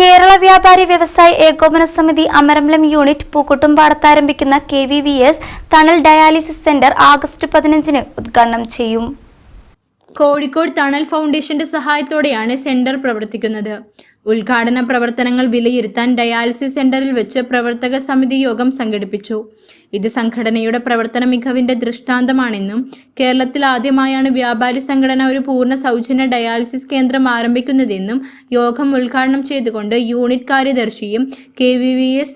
Kerala Vyapari Vyavasayi Ekopana Samithi Amarambalam unit പൂക്കുട്ടുംപാടത്ത് ആരംഭിക്കുന്ന K V V S Thanal dialysis centre August പതിനഞ്ചിന് ഉദ്ഘാടനം ചെയ്യും. കോഴിക്കോട് തണൽ ഫൗണ്ടേഷന്റെ സഹായത്തോടെയാണ് സെന്റർ പ്രവർത്തിക്കുന്നത്. ഉദ്ഘാടന പ്രവർത്തനങ്ങൾ വിലയിരുത്താൻ ഡയാലിസിസ് സെന്ററിൽ വെച്ച് പ്രവർത്തക സമിതി യോഗം സംഘടിപ്പിച്ചു. ഇത് സംഘടനയുടെ പ്രവർത്തന മികവിന്റെ ദൃഷ്ടാന്തമാണെന്നും കേരളത്തിൽ ആദ്യമായാണ് വ്യാപാരി സംഘടന ഒരു പൂർണ സൗജന്യ ഡയാലിസിസ് കേന്ദ്രം ആരംഭിക്കുന്നതെന്നും യോഗം ഉദ്ഘാടനം ചെയ്തുകൊണ്ട് യൂണിറ്റ് കാര്യദർശിയും കെ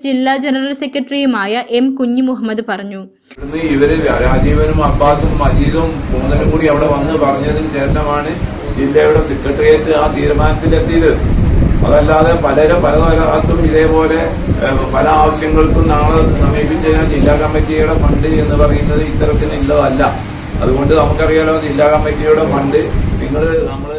ജില്ലാ ജനറൽ സെക്രട്ടറിയുമായ എം കുഞ്ഞു മുഹമ്മദ് പറഞ്ഞു. ഇവർ രാജീവനും അബ്ബാസും മജീദും കൂടി അവിടെ വന്ന് പറഞ്ഞതിന് ശേഷമാണ് ജില്ലയുടെ സെക്രട്ടേറിയറ്റ് ആ തീരുമാനത്തിലെത്തിയത്. അതല്ലാതെ പലരും പല നഗരത്തും ഇതേപോലെ പല ആവശ്യങ്ങൾക്കും നാളെ സമീപിച്ച ജില്ലാ കമ്മിറ്റിയുടെ ഫണ്ട് എന്ന് പറയുന്നത് ഇത്തരത്തിലുള്ളതല്ല. അതുകൊണ്ട് നമുക്കറിയാലോ ജില്ലാ കമ്മിറ്റിയുടെ ഫണ്ട് നിങ്ങൾ നമ്മൾ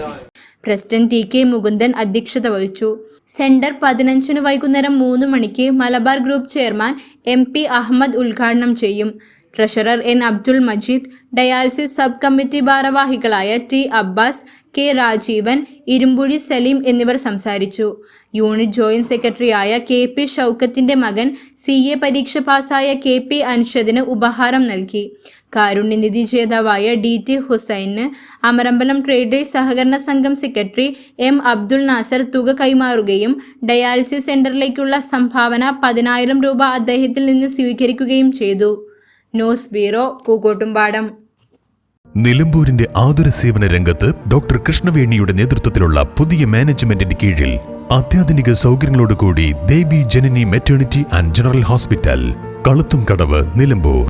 പ്രസിഡന്റ് ടി കെ മുകുന്ദൻ അധ്യക്ഷത വഹിച്ചു. സെന്റർ പതിനഞ്ചിന് വൈകുന്നേരം മൂന്ന് മണിക്ക് Malabar group chairman M P Ahammad ഉദ്ഘാടനം ചെയ്യും. Treasurer N Abdul Majeed dialysis sub committee ഭാരവാഹികളായ ടി അബ്ബാസ് കെ രാജീവൻ ഇരുമ്പുഴി സലീം എന്നിവർ സംസാരിച്ചു. യൂണിറ്റ് ജോയിന്റ് സെക്രട്ടറിയായ കെ പി ഷൗക്കത്തിന്റെ മകൻ സി എ പരീക്ഷ പാസായ കെ പി അൻഷദിന് ഉപഹാരം നൽകി. കാരുണ്യനിധി ജേതാവായ ഡി ടി ഹുസൈന് അമരമ്പലം ട്രേഡേഴ്സ് സഹകരണ സംഘം സെക്രട്ടറി എം അബ്ദുൾ നാസർ തുക കൈമാറുകയും ഡയാലിസിസ് സെന്ററിലേക്കുള്ള സംഭാവന പതിനായിരം രൂപ അദ്ദേഹത്തിൽ നിന്ന് സ്വീകരിക്കുകയും ചെയ്തു. News bureau Pookkottumpadam. നിലമ്പൂരിന്റെ ആതുര സേവന രംഗത്ത് ഡോക്ടർ കൃഷ്ണവേണിയുടെ നേതൃത്വത്തിലുള്ള പുതിയ മാനേജ്മെന്റിന്റെ കീഴിൽ അത്യാധുനിക സൗകര്യങ്ങളോടുകൂടി Devi Janani maternity and general hospital Kaluthum Kadavu Nilambur.